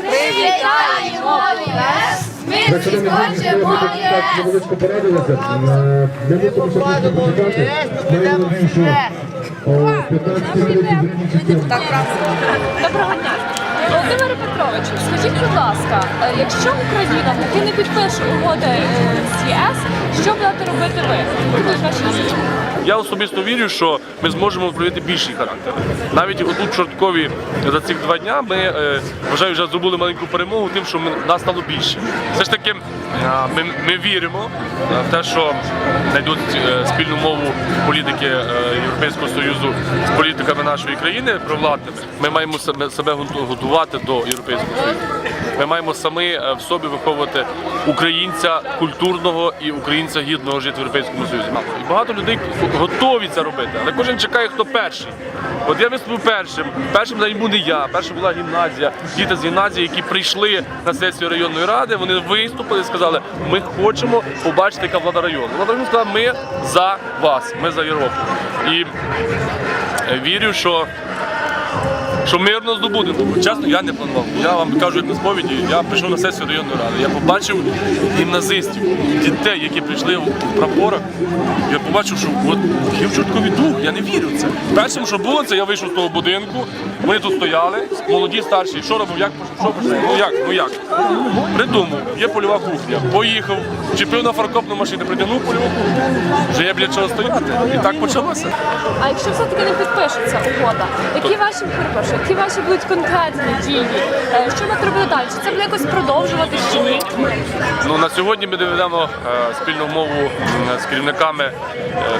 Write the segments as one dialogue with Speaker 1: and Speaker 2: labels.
Speaker 1: Привітаємо вас! Ми всі хочемо
Speaker 2: ЄС! Ми порадилися, в ЄС, ми говоримо, що о 15 хвилин
Speaker 3: Доброго дня. Володимире Петровичу, скажіть, будь ласка, е, якщо Україна таки не підпише угоди е, з ЄС, що будете робити ви?
Speaker 4: Я особисто вірю, що ми зможемо проявити більший характер. Навіть отут Чорткові за цих два дня ми е, вважаю, вже зробили маленьку перемогу тим, що нас стало більше. Все ж таки, ми, ми віримо в те, що знайдуть спільну мову політики Європейського Союзу з політиками нашої країни провладними. Ми маємо себе, себе готу- до Європейського Союзу. Ми маємо самі е, в собі виховувати українця культурного і українця гідного жити в Європейському Союзі. І багато людей готові це робити, але кожен чекає, хто перший. От я виступив першим. Першим навіть був не я, першим була гімназія, діти з гімназії, які прийшли на сесію районної ради. Вони виступили і сказали, ми хочемо побачити, яка влада району. Влада району сказала, ми за вас, ми за Європу. І е, вірю, що що мирно здобудемо. Чесно, я не планував. Я вам кажу як на сповіді, я прийшов на сесію районної ради. Я побачив гімназистів, дітей, які прийшли в прапорах. Я побачив, що от є в чорткові дух, я не вірю в це. Першим, що було, це я вийшов з того будинку, вони тут стояли, молоді, старші. Що робив? Як що? Ну як? Ну як? Придумав, є польова кухня. Поїхав, чіпив на фаркопну машину, притягнув польову кухню. Вже є біля чого стояти. І так почалося.
Speaker 3: А якщо все-таки не підпишеться угода, які ваші перепрошую, які ваші будуть конкретні дії? Е, Що ми робити далі? Чи Це буде якось продовжувати чи ні?
Speaker 4: Ну на сьогодні ми доведемо е, спільну мову з керівниками е,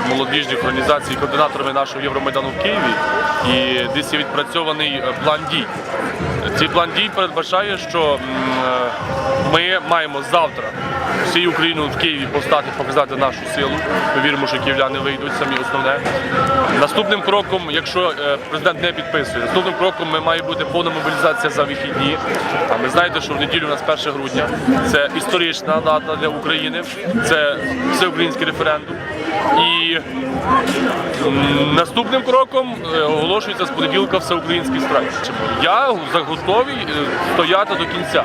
Speaker 4: молодіжних організацій, координаторами нашого Євромайдану в Києві. І десь є відпрацьований е, план дій. Цей план дій передбачає, що е, ми маємо завтра всією Україною в Києві повстати, показати нашу силу. Ми віримо, що київляни вийдуть самі основне. Наступним кроком, якщо е, президент не підписує, наступним кроком ми має бути повна мобілізація за вихідні. А ви знаєте, що в неділю у нас 1 грудня. Це історична дата для України, це всеукраїнський референдум. І наступним кроком е, оголошується з понеділка всеукраїнський страйк. Я готовий е, стояти до кінця.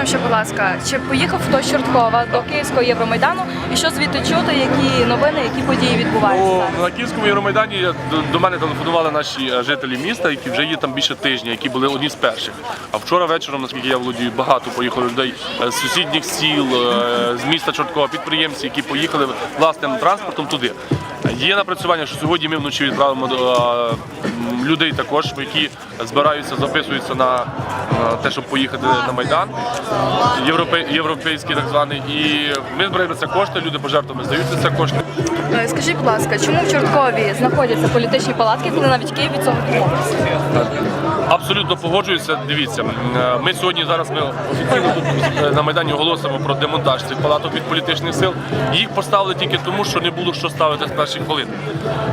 Speaker 5: Нам ще, будь ласка, чи поїхав хтось з Чорткова до Київського Євромайдану і що звідти чути, які новини, які події відбуваються?
Speaker 4: Ну, на Київському Євромайдані я- до, до мене телефонували наші е, жителі міста, які вже є там більше тижня, які були одні з перших. А вчора вечором, наскільки я володію, багато поїхало людей е, з сусідніх сіл, е, з міста Чорткова, підприємці, які поїхали власним транспортом туди. Є напрацювання, що сьогодні ми вночі відправимо до людей також, які збираються, записуються на те, щоб поїхати на Майдан, європейський так званий. І ми збираємо це кошти, люди пожертвами здаються це кошти.
Speaker 5: Е, Скажіть, будь ласка, чому в Чорткові знаходяться політичні палатки, коли навіть Київ від цього відмовився?
Speaker 4: Абсолютно погоджуюся. Дивіться, е, ми сьогодні зараз ми офіційно тут е, на майдані оголосимо про демонтаж цих палаток від політичних сил. Їх поставили тільки тому, що не було що ставити з перших хвилин.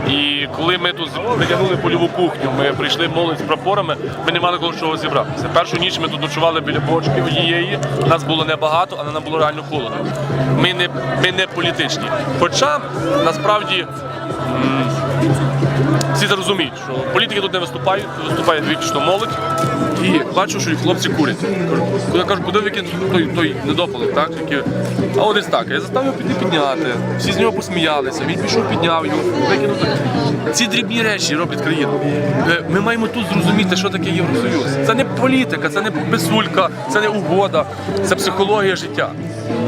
Speaker 4: І коли ми тут притягнули польову кухню, ми прийшли молодь з прапорами, ми не мали коли чого зібратися. Першу ніч ми тут ночували біля бочки однієї. Нас було небагато, але нам було реально холодно. Ми не, ми не політичні. Хоча насправді всі зрозуміють, що політики тут не виступають, тут виступає виключно молодь. І бачу, що і хлопці курять. Я кажу, куди викинути той, той недопалок, так? Який... А ось так. Я заставив піти підняти. Всі з нього посміялися. Він пішов, підняв його, викинув. Ці дрібні речі роблять країну. Е, Ми маємо тут зрозуміти, що таке Євросоюз. Це не політика, це не писулька, це не угода, це психологія життя.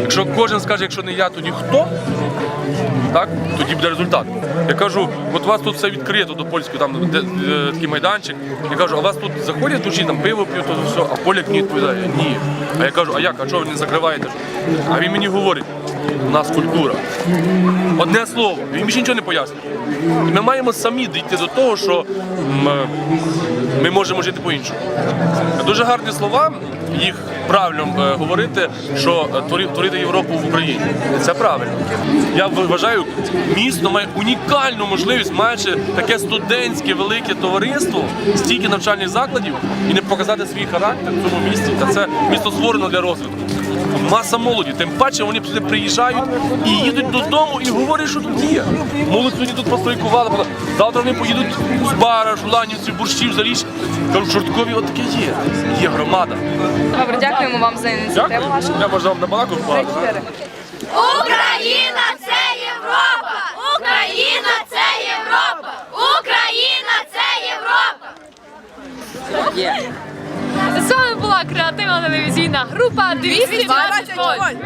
Speaker 4: Якщо кожен скаже, якщо не я, то ніхто, так, тоді буде результат. Я кажу, от у вас тут все відкрито до польського, там де, е, такий майданчик. Я кажу, а у вас тут заходять душі, там пиво п'ють, то все, а поляк мені відповідає, ні. А я кажу, а як, а чого ви не закриваєте? А він мені говорить, у нас культура. Одне слово, він більше нічого не пояснює. Ми маємо самі дійти до того, що м, ми можемо жити по-іншому. Дуже гарні слова, їх правильно е, говорити, що е, творити Європу в Україні. Це правильно. Я вважаю, місто має унікальну можливість, маючи таке студентське велике товариство, стільки навчальних закладів, і не показати свій характер в цьому місті. Та це місто створено для розвитку. Маса молоді, тим паче вони сюди приїжджають і їдуть додому і говорять, що тут є. Молодь сьогодні тут постройкували. Завтра вони поїдуть з бара, жуланівців, борщів, заліч Кажу, в Чорткові от таке є. Є громада.
Speaker 5: Добре, дякуємо вам за ініціативу
Speaker 4: Дякую.
Speaker 5: вашу.
Speaker 4: Я можу вам на балаку впадати.
Speaker 3: Україна це Європа! Україна це Європа! Україна це Європа!
Speaker 6: З вами була креативна телевізійна група 220 вольт.